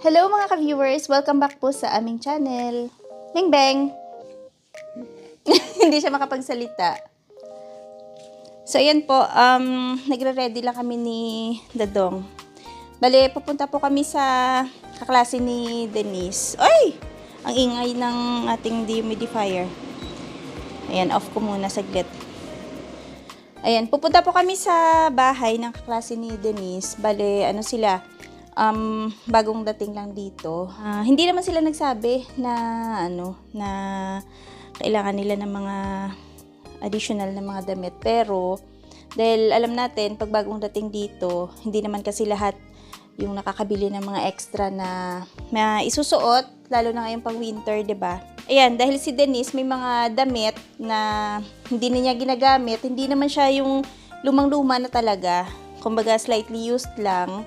Hello mga ka-viewers! Welcome back po sa aming channel. Bing Bang! Hindi siya makapagsalita. So, ayan po. Um, nagre-ready lang kami ni Dadong. Bale, pupunta po kami sa kaklase ni Denise. Ay! Ang ingay ng ating dehumidifier. Ayan, off ko muna saglit. Ayan, pupunta po kami sa bahay ng kaklase ni Denise. Bale, ano sila, um, bagong dating lang dito. Ah, hindi naman sila nagsabi na, ano, na kailangan nila ng mga additional na mga damit. Pero, dahil alam natin, pag bagong dating dito, hindi naman kasi lahat yung nakakabili ng mga extra na, na isusuot, lalo na ngayon pang winter, 'di ba? Ayan, dahil si Denise may mga damit na hindi na niya ginagamit, hindi naman siya yung lumang-luma na talaga. Kumbaga, slightly used lang.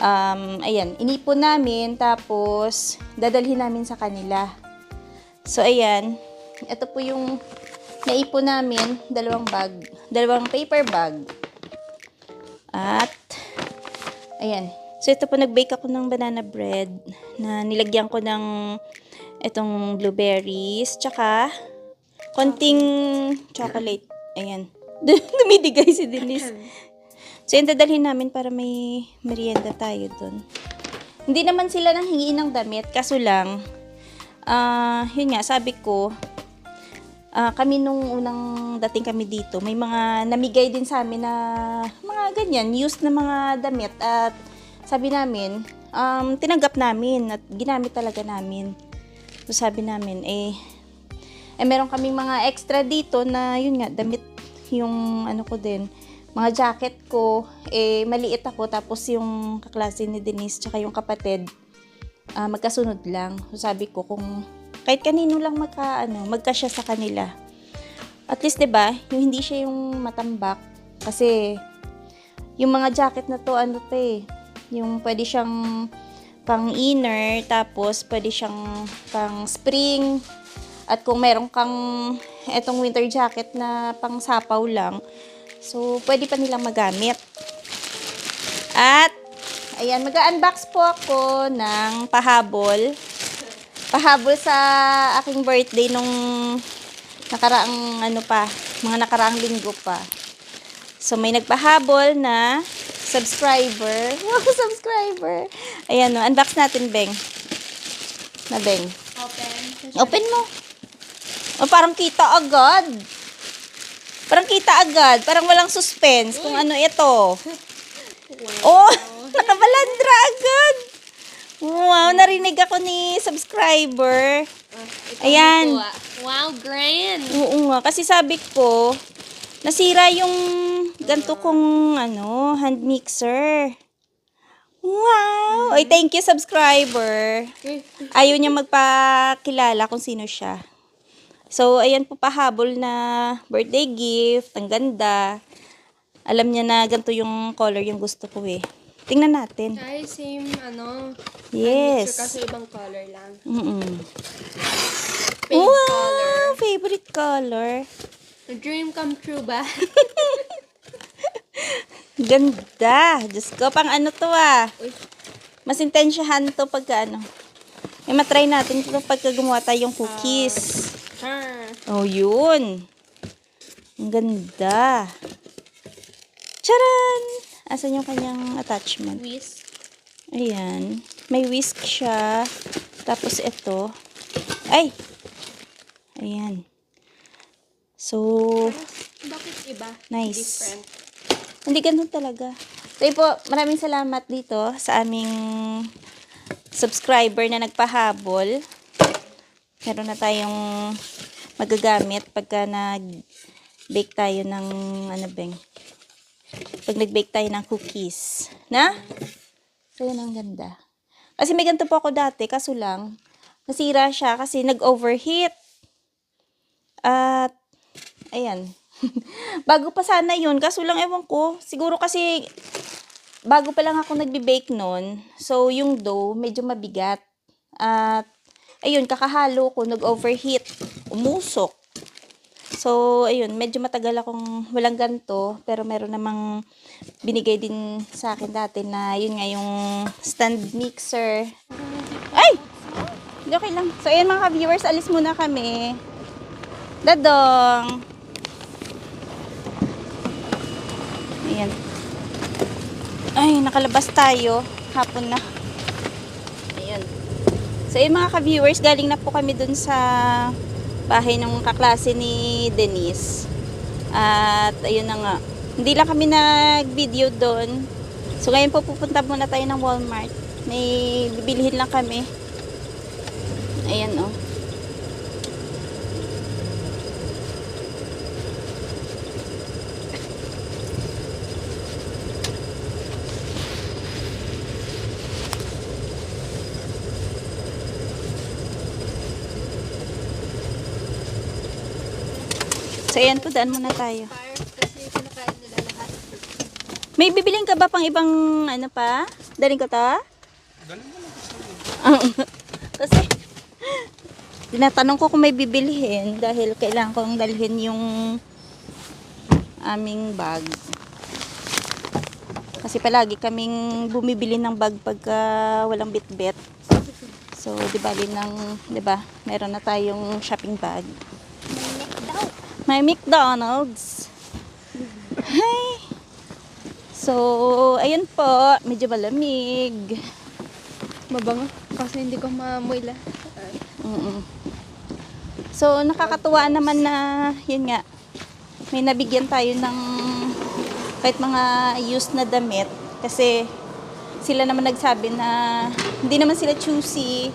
Um, ayan, inipon namin, tapos dadalhin namin sa kanila. So, ayan, ito po yung naipon namin, dalawang bag, dalawang paper bag. At, ayan. So, ito po, nag-bake ako ng banana bread na nilagyan ko ng itong blueberries, tsaka konting chocolate. Ayan. Dumidigay si Denise. So, yun dadalhin namin para may merienda tayo dun. Hindi naman sila nang hingi ng damit, kaso lang, ah, yun nga, sabi ko, ah, kami nung unang dating kami dito, may mga namigay din sa amin na mga ganyan, used na mga damit at sabi namin, um, tinanggap namin at ginamit talaga namin. So sabi namin, eh, eh meron kaming mga extra dito na yun nga, damit yung ano ko din, mga jacket ko, eh maliit ako tapos yung kaklase ni Denise tsaka yung kapatid, ah, magkasunod lang. So sabi ko kung kahit kanino lang magka ano, magkasya sa kanila. At least 'di ba, yung hindi siya yung matambak kasi yung mga jacket na to ano to eh, yung pwede siyang pang inner tapos pwede siyang pang spring at kung meron kang etong winter jacket na pang sapaw lang so pwede pa nilang magamit at ayan mag-unbox po ako ng pahabol pahabol sa aking birthday nung nakaraang ano pa mga nakaraang linggo pa so may nagpahabol na subscriber. Wow, subscriber. Ayan, no. Unbox natin, Beng. Na, Beng. Open. Open mo. O, parang kita agad. Parang kita agad. Parang walang suspense kung ano ito. Oh, nakabalandra agad. Wow, narinig ako ni subscriber. Ayan. Wow, grand. Oo nga, kasi sabi ko, nasira yung ganto kong ano, hand mixer. Wow! Ay, thank you, subscriber. Ayaw niya magpakilala kung sino siya. So, ayan po pahabol na birthday gift. Ang ganda. Alam niya na ganito yung color yung gusto ko eh. Tingnan natin. Ay, same, ano. Yes. Picture kasi ibang color lang. Mm-mm. Pink wow! color. Favorite color. Dream come true ba? Ganda. Diyos ko, pang ano to ah. Uy. Mas intensyahan to pagka ano. Eh, matry natin ito pagka gumawa tayong cookies. Her. Oh, yun. Ang ganda. Charan! Asan yung kanyang attachment? Whisk. Ayan. May whisk siya. Tapos ito. Ay! Ayan. So, Bakit iba? Nice. Different. Hindi ganun talaga. So, po, maraming salamat dito sa aming subscriber na nagpahabol. Meron na tayong magagamit pagka nag-bake tayo ng ano bang pag nag-bake tayo ng cookies. Na? So, yun ang ganda. Kasi may ganito po ako dati, kaso lang, nasira siya kasi nag-overheat. At, ayan. bago pa sana yun, kaso lang ewan ko, siguro kasi bago pa lang ako nagbe-bake noon, so yung dough medyo mabigat. At ayun, kakahalo ko, nag-overheat, umusok. So, ayun, medyo matagal akong walang ganto, pero meron namang binigay din sa akin dati na yun nga yung stand mixer. Ay! Okay lang. So, ayun mga viewers, alis muna kami. Dadong! Ayan. Ay, nakalabas tayo. Hapon na. So, ayun mga ka-viewers, galing na po kami dun sa bahay ng kaklase ni Denise. At, ayun na nga. Hindi lang kami nag-video doon. So, ngayon po pupunta muna tayo ng Walmart. May bibilihin lang kami. Ayan, oh. So, ayan po, daan muna tayo. May bibiling ka ba pang ibang ano pa? Daling ko to? Kasi, tinatanong ko kung may bibilihin dahil kailangan kong dalhin yung aming bag. Kasi palagi kaming bumibili ng bag pagka walang bitbit. So, di bali ng, di ba, meron na tayong shopping bag. May McDonald's. Hi! So, ayun po, medyo malamig. Mabango. Kasi hindi ko lahat. Mm-mm. So, nakakatuwa naman na, yun nga, may nabigyan tayo ng kahit mga used na damit. Kasi, sila naman nagsabi na hindi naman sila choosy.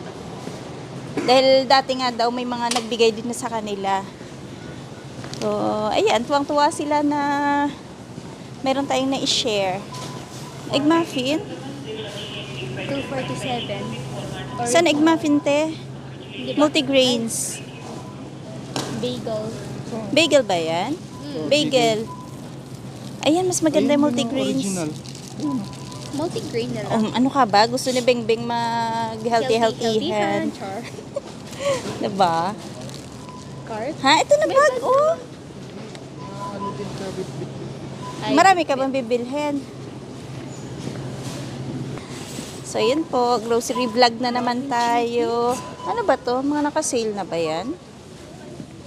Dahil dati nga daw may mga nagbigay din na sa kanila. So, ayan, tuwang-tuwa sila na meron tayong na-share. Egg muffin? 247. Or Saan egg muffin, te? Multigrains. Bagel. Bagel ba yan? Mm. Bagel. Ayan, mas maganda yung multigrains. Original. Multigrain na lang. Um, ano ka ba? Gusto ni Beng Beng mag-healthy-healthyhan. Char. Diba? Cart. Ha? Ito na bag, oh. Ano din ka bit-bit? Ay, Marami ka bang bibilhin? So, yun po. Grocery vlog na naman tayo. Ano ba to? Mga nakasale na ba yan?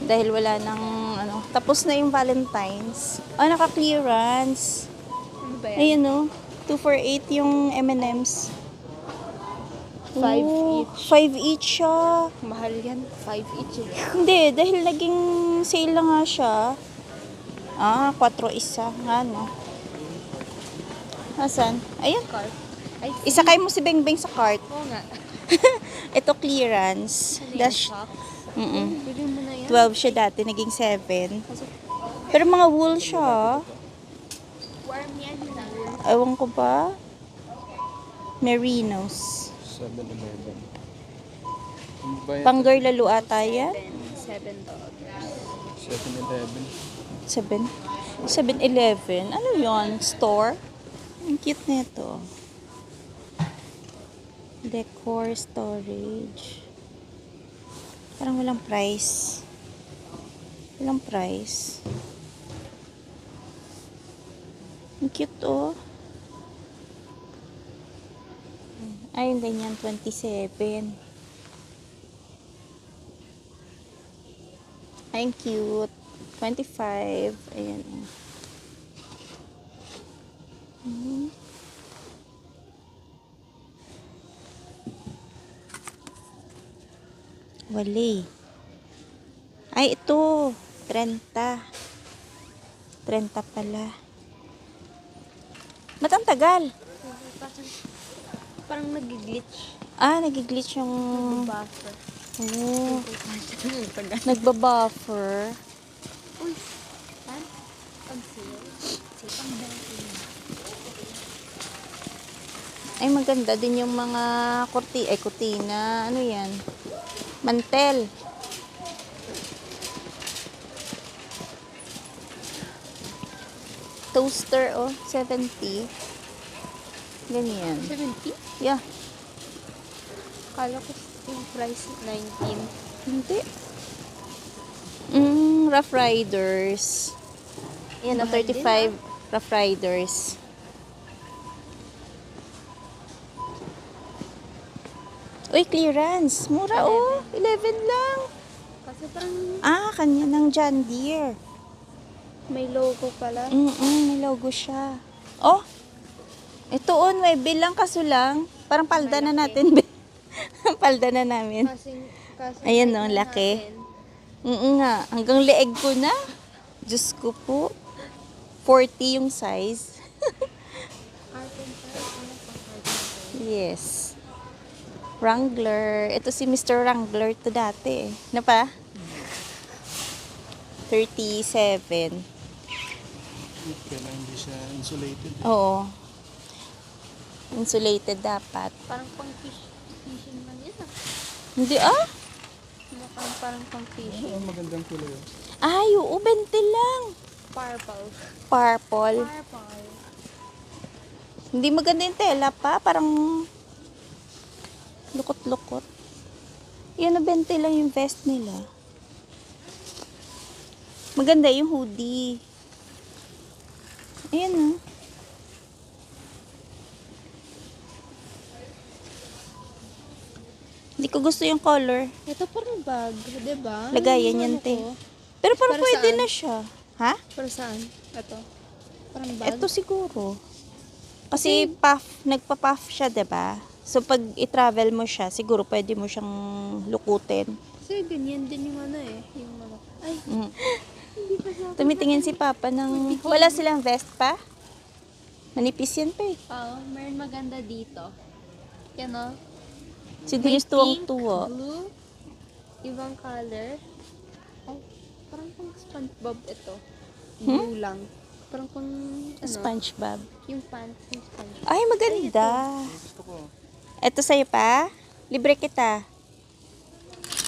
Dahil wala nang, ano, tapos na yung Valentine's. Ah, naka-clearance. Ano ba yan? Ayun, oh. 248 yung M&M's. Five Oh, each. Five each siya. Mahal yan. 5 each eh. Hindi, dahil naging sale lang nga siya. Ah, 4 isa. Nga, no? Asan? Ayun. Cart. Ay, Isakay mo si Beng Beng sa cart. Oo nga. Ito clearance. Ano? Dash, mm mo na yan. 12 siya dati, naging 7. Kasi Pero mga wool siya. warm yan na. Ewan ko ba? Merinos. 7-Eleven. Ano ba yan? Pang girl lalo ata yan. 7 dollars. 7-Eleven. 7? 7-Eleven. Ano yon Store? Ang cute nito. Decor storage. Parang walang price. Walang price. Ang cute oh. Ay, yung ganyan, 27. Ay, cute. 25. Ayan. oh. Mhm. Wali. Ay, ito. 30. 30 pala. Ba't ang tagal? Parang, parang nag-glitch. Ah, nagiglitch yung... Buffer. Oh, Pag nagbabuffer. Uy, saan? Pag sale. Sipang dati. Ay, maganda din yung mga kurti, ay kurtina. Ano yan? Mantel. Toaster, oh, 70. Ganyan. 70? Yeah, Kala ko yung price 19. hindi. Mm, Rough Riders. Yan, oh, 35 Rough Riders. Uy, clearance. Mura oh. 11 lang. Kasi parang Ah, kanya ng John Deere. may logo pala. Mm-mm, may logo siya. Oh, ito oh, 9 lang kaso lang. Parang palda na natin. be. palda na namin. Kasi, kasi Ayan, no, laki. Mm nga, hanggang leeg ko na. Diyos ko po. 40 yung size. yes. Wrangler. Ito si Mr. Wrangler to dati. eh. Ano pa? 37. Kailangan hindi siya insulated. Oo. Insulated dapat. Parang pang fish, fishing man yan ah. Hindi ah. Mukhang parang pang fishing. Ang magandang kulay. Ay, oo, 20 lang. Purple. Purple. Purple. Hindi maganda yung tela pa. Parang lukot-lukot. Yan na 20 lang yung vest nila. Maganda yung hoodie. Ayan ah. Hindi ko gusto yung color. Ito parang bag, di ba? Lagayan Ano yan, ano te. ko? Pero parang Para pwede saan? na siya. Ha? Para saan? Ito. Parang bag. Ito siguro. Kasi puff, nagpa-puff siya, 'di ba? So pag i-travel mo siya, siguro pwede mo siyang lukutin. Kasi ganyan din yung ano eh. Yung ano. Ay, Mm. hindi pa sa Tumitingin si Papa ng wala silang vest pa. Manipis yan pa eh. Oo, meron maganda dito. Yan o. Si Denise tuwang pink, tuwa. blue, ibang color. Ay, parang pang SpongeBob ito. Blue lang. Parang pang, ano, SpongeBob. yung pants ng SpongeBob. Ay, maganda. Gusto ko. Ito sa'yo pa. Libre kita.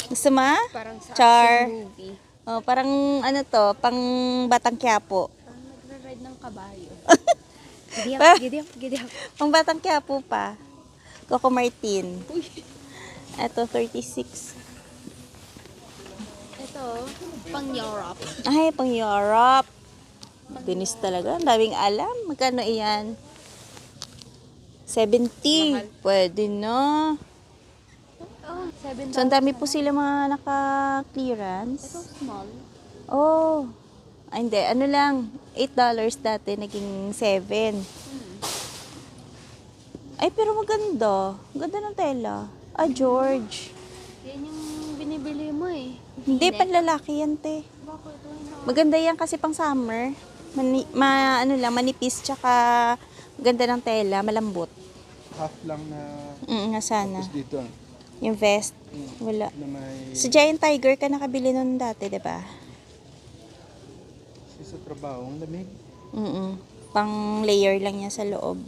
Gusto mo? Parang sa Char. action movie. Oh, parang ano to, pang Batang Quiapo. Parang nagra-ride ng kabayo. giddy up, giddy up, giddy up. Pang Batang Quiapo pa. Coco Martin. Uy. Ito, 36. Ito, pang Europe. Ay, pang Europe. Dinis talaga. Ang daming alam. Magkano iyan? 70. Mahal. Pwede na. Oh, 7 So, ang dami po Ito sila mga naka-clearance. small. Oh. Ay, hindi. Ano lang. $8 dati. Naging 7. Ay, pero maganda. Ganda ng tela. Ah, George. Yan yung binibili mo eh. Hindi, panlalaki yan, te. Bakit? Maganda yan kasi pang summer. Mani, ma, ano lang, manipis tsaka ganda ng tela, malambot. Half lang na Mm, nga sana. tapos dito. ah, Yung vest, wala. Na may Sa Giant Tiger ka nakabili nun dati, 'di ba? sa trabaho. Ang lamig. Mm. Pang layer lang niya sa loob.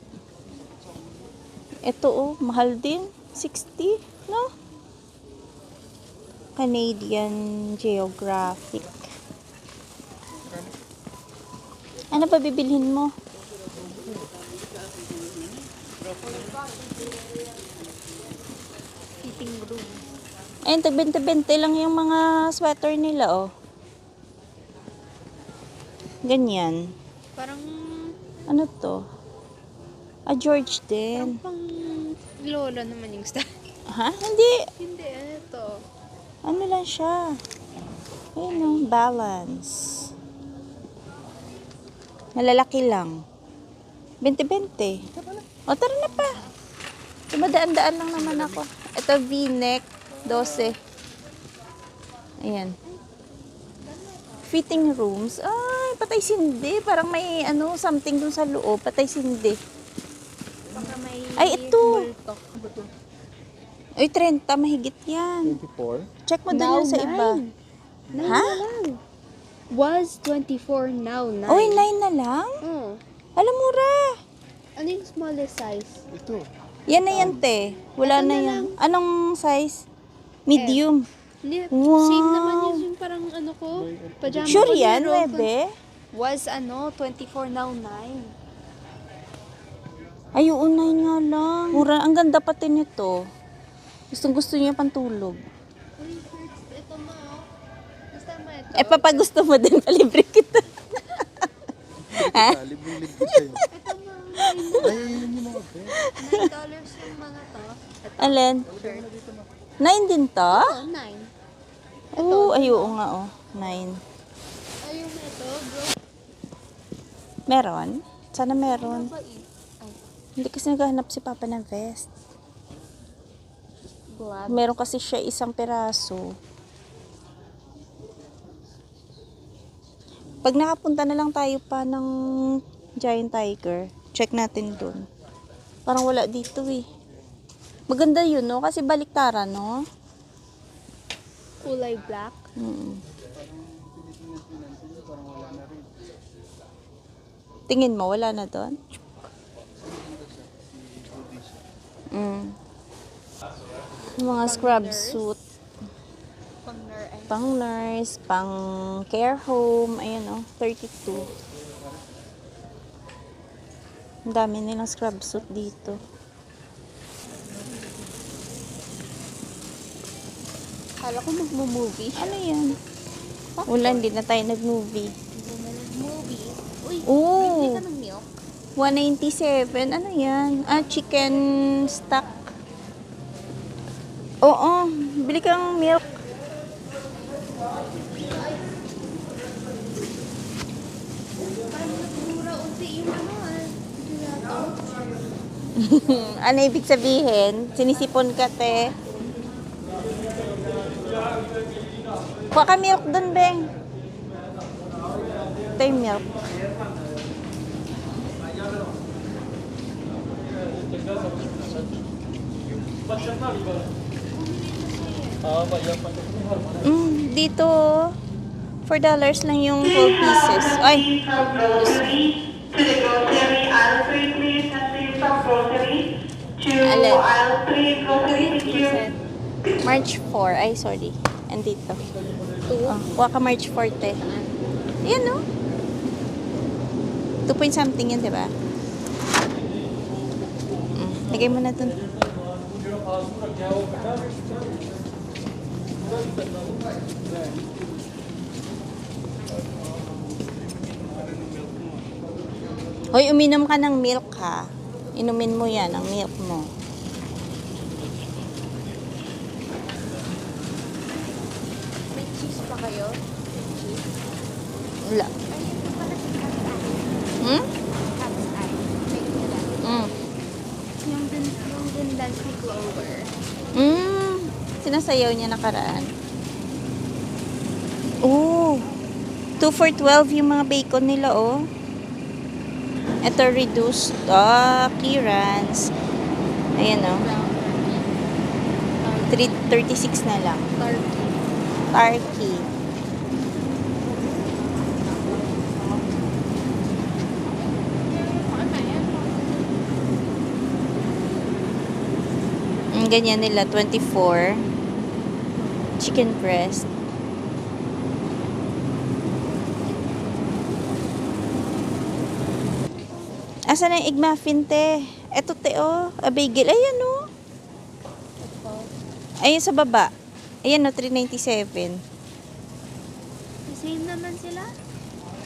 Ito oh, mahal din. 60, no? Canadian Geographic. Ano pa bibilhin mo? Fitting room. Ayun, tag-20-20 lang yung mga sweater nila, oh. Ganyan. Parang, Ano to? Ah, George parang din. pang lola naman yung style. Ha? Hindi. Hindi, ano to? Ano lang siya? Ayun, oh, balance. Nalalaki lang. 20-20. O, tara na pa. Dumadaan-daan lang naman ako. Ito, V-neck. 12. Ayan. Fitting rooms. Ay, patay sindi. Parang may ano, something dun sa loob. Patay sindi. Baka may Ay, ito. Multo. Ay, 30. Mahigit yan. 24. Check mo dun yun sa iba. Nine Ha? na lang. Was 24 now, 9. Oy, 9 na lang? Oh. Alam mura. Ano yung smallest size? Ito. Yan na yan, te. Wala Ito na na yan. lang. Anong size? Medium. Hindi, Wow. same naman yun yung parang ano ko. Pajama Sure ko yan, zero. Webe? Was ano, 24 now 9. Ay, oo, 9 nga lang. Mura. Ang ganda pati nito. Gustong gusto niya pantulog. Uy, ito mo. Basta mo ito. Eh, papa gusto mo din, palibre kita. Ah, libre-libre sa'yo. Ito mga Ay, yun yung mga be. 9 dollars yung mga to. Ito, Alin? shirt. Nine din to? Oh, 9. Oo, ay, oo nga, oh. Nine. Ay, yung ito, bro. Meron? Sana meron. Ba, eh? Hindi kasi naghahanap si Papa ng vest. glad. Meron kasi siya isang piraso. Pag nakapunta na lang tayo pa ng Giant Tiger, check natin dun. Parang wala dito eh. Maganda yun, no? Kasi baliktaran, no? Kulay black. Mm. Tingin mo, wala na doon? Mm. Mga scrub suit, Pang nurse, pang care home, ayan oh, 32. Ang dami nilang scrub suit dito. Kala ko magmo-movie. Ano yan? Wala, hindi na tayo nag-movie. Hindi na nag-movie. Uy, Oo. 197. Ano yan? Ah, chicken stock. Oo, bili kang milk. Ano ibig sabihin? Sinisipon ka, te. Kuha ka milk dun, Beng. Ito yung milk. Mm, dito, $4 lang yung whole pieces. Ay, you. March 4. Ay, sorry. Andito. Oh, kuha ka March 4, te. Ayan, no? 2 point something yun, di ba? Lagay mo na dun. Hoy, uminom ka ng milk ha. Inumin mo yan, ang milk mo. May cheese pa kayo? Cheese? Wala. Ay, ito pala si Cat's Eye. Hmm? Cat's Eye. Make nila. Mm. Yung din, yung din Clover. Mm. Sinasayaw niya nakaraan. Oh. 2 for 12 yung mga bacon nila, oh. Ito reduced. Ah, clearance. Ayan, oh. Brown Three- 36 na lang. turkey. Turkey. Ganyan nila, 24. Chicken breast. Asa na yung egg muffin, te? Eto, te, oh. A bagel. Ayan, oh. Ayun sa baba. Ayan, oh, 397. Same naman sila?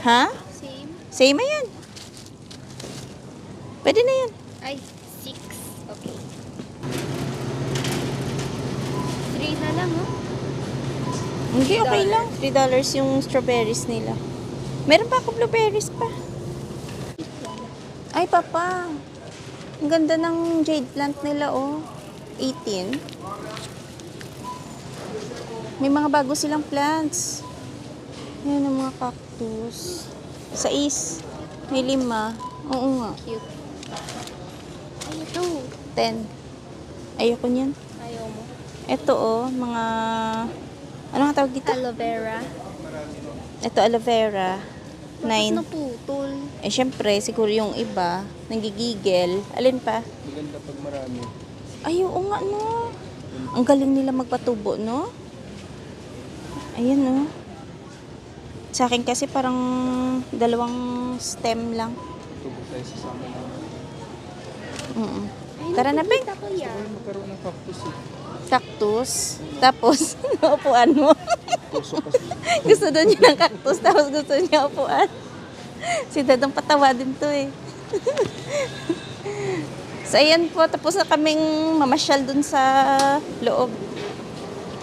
Ha? Same? Same ayan. Pwede na yan. Ay, 3 na lang, oh. Hindi, okay $3. lang. $3 yung strawberries nila. Meron pa ako blueberries pa. Ay, papa. Ang ganda ng jade plant nila, oh. 18. May mga bago silang plants. Ayan ang mga cactus. Sa is. May lima. Oo nga. Cute. Ay, ito. Ten. Ayoko niyan. Ayaw mo. Ito, oh. Mga... Ano nga tawag dito? Aloe vera. Ito, aloe vera. Bakit 9. naputol? Eh, syempre, siguro yung iba, nanggigigil. Alin pa? Maganda pag marami. Ay, oo nga, no. Ang galing nila magpatubo, no? Ayan, no. Sa akin kasi parang dalawang stem lang. Tubo tayo sa sama namin. Mm Ay, Tara na, Beng. Ay, magkaroon ng cactus eh. Cactus. Tapos, upuan mo. Gusto doon niya ng cactus, tapos gusto niya upuan. Si Dadang patawa din to eh. so, ayan po. Tapos na kaming mamasyal dun sa loob.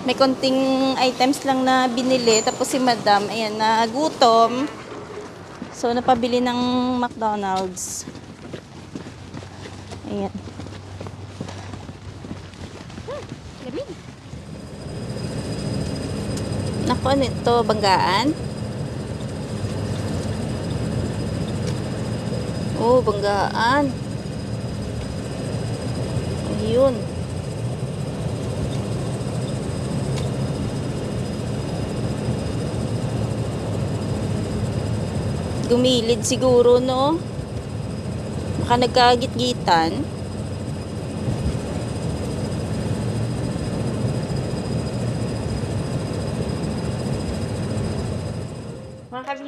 May konting items lang na binili. Tapos si Madam, ayan, na gutom. So, napabili ng McDonald's. Ayan. Lamig. Naku, ano ito? Banggaan? Oh, banggaan. Ayun. Gumilid siguro, no? Baka nagkagit-gitan.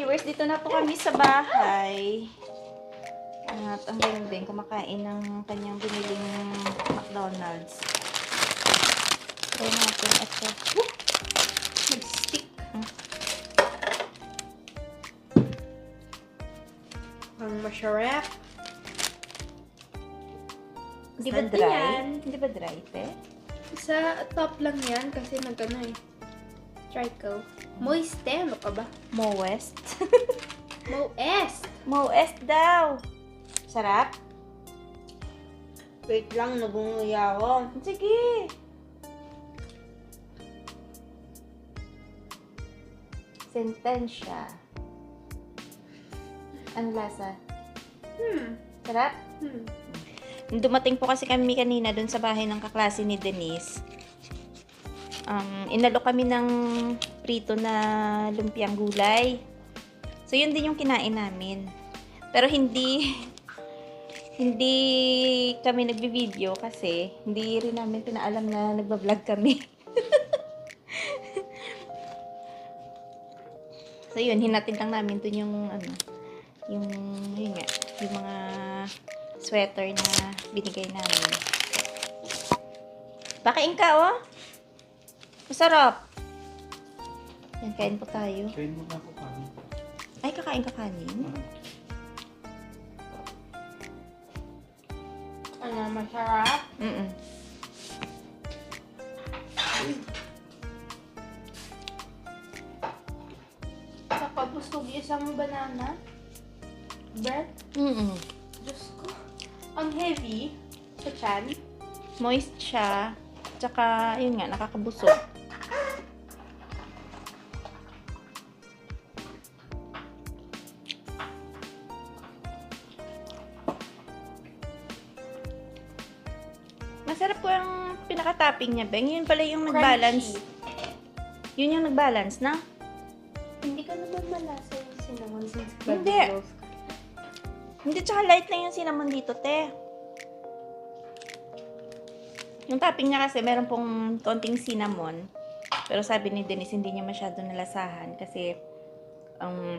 Mga ka-viewers, dito na po kami sa bahay. At ang beng kumakain ng kanyang biniling McDonald's. Try natin ito. Nag-stick. Hmm. Ang masarap. Hindi Sa ba dry? yan. Hindi ba dry, te? Sa top lang yan kasi nagano eh. Trico. Moist eh. Ano ka ba? Moist! Mo West daw. Sarap? Wait lang, nabunguya ako. Sige. Sentensya. Ano lasa? Hmm. Sarap? Hmm. Dumating po kasi kami kanina dun sa bahay ng kaklase ni Denise. Um, inalok kami ng prito na lumpiang gulay. So, yun din yung kinain namin. Pero hindi hindi kami nagbi-video kasi hindi rin namin pinaalam na nagba-vlog kami. so, yun, hinatid lang namin dun yung ano, yung, yun nga, yung mga sweater na binigay namin. Pakain ka, oh. Masarap. Yan, kain po tayo. Kain mo na ako kami. Ay, kakain ka kanin? Ano, masarap? Mm-mm. Sa pabusog isang banana. Bread. Mm-mm. Diyos ko. Ang heavy sa chan. Moist siya. Tsaka, yun nga, nakakabusog. Pinaka-topping niya, Beng. Yun pala yung nag-balance. Yun yung nag-balance na. Hindi ka naman malasa yung cinnamon since Hindi. Hindi, tsaka light lang yung cinnamon dito, te. Yung topping niya kasi, meron pong konting cinnamon. Pero sabi ni Denise, hindi niya masyado nalasahan kasi, um,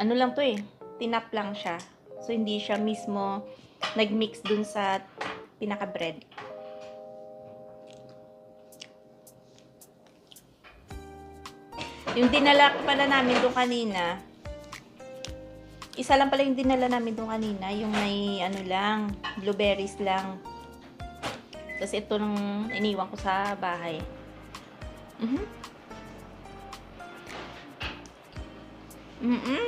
ano lang to eh, tinap lang siya. So, hindi siya mismo nag-mix dun sa pinaka-bread. Yung dinala pala namin doon kanina, isa lang pala yung dinala namin doon kanina, yung may ano lang, blueberries lang. Tapos ito nung iniwan ko sa bahay. Mhm. Mhm.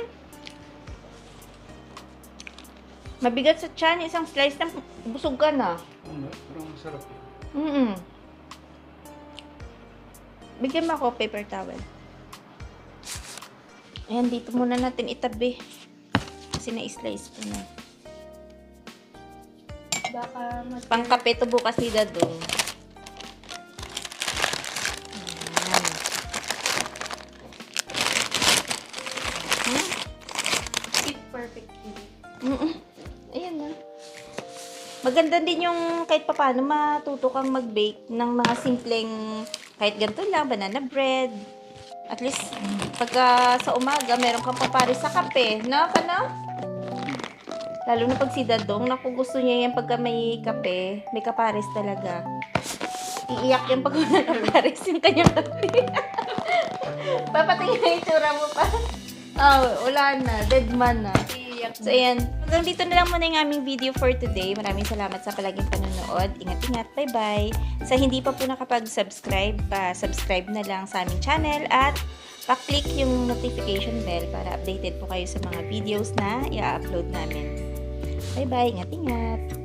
Mabigat sa tiyan, isang slice na busog ka na. Ano? Parang masarap yun. Mhm. Bigyan mo ako paper towel. Ayan, dito muna natin itabi. Kasi na-slice ko na. Baka mas... Pangkape to bukas ni Dadong. Ayan. Hmm? fit perfectly. Ayan na. Maganda din yung kahit papaano matuto kang mag-bake ng mga simpleng kahit ganito lang, banana bread. At least, pagka sa umaga, meron kang papares sa kape. No, ano? Lalo na pag si Dadong, naku gusto niya yan pagka may kape, may kapares talaga. Iiyak yan pag wala kapares yung kanyang kape. Papatingin na yung tsura mo pa. Oh, wala na. Dead man na. So, ayan. Hanggang dito na lang muna yung aming video for today. Maraming salamat sa palaging panonood. Ingat-ingat. Bye-bye. Sa hindi pa po nakapag-subscribe, pa subscribe na lang sa aming channel at pa-click yung notification bell para updated po kayo sa mga videos na i-upload namin. Bye-bye. Ingat-ingat.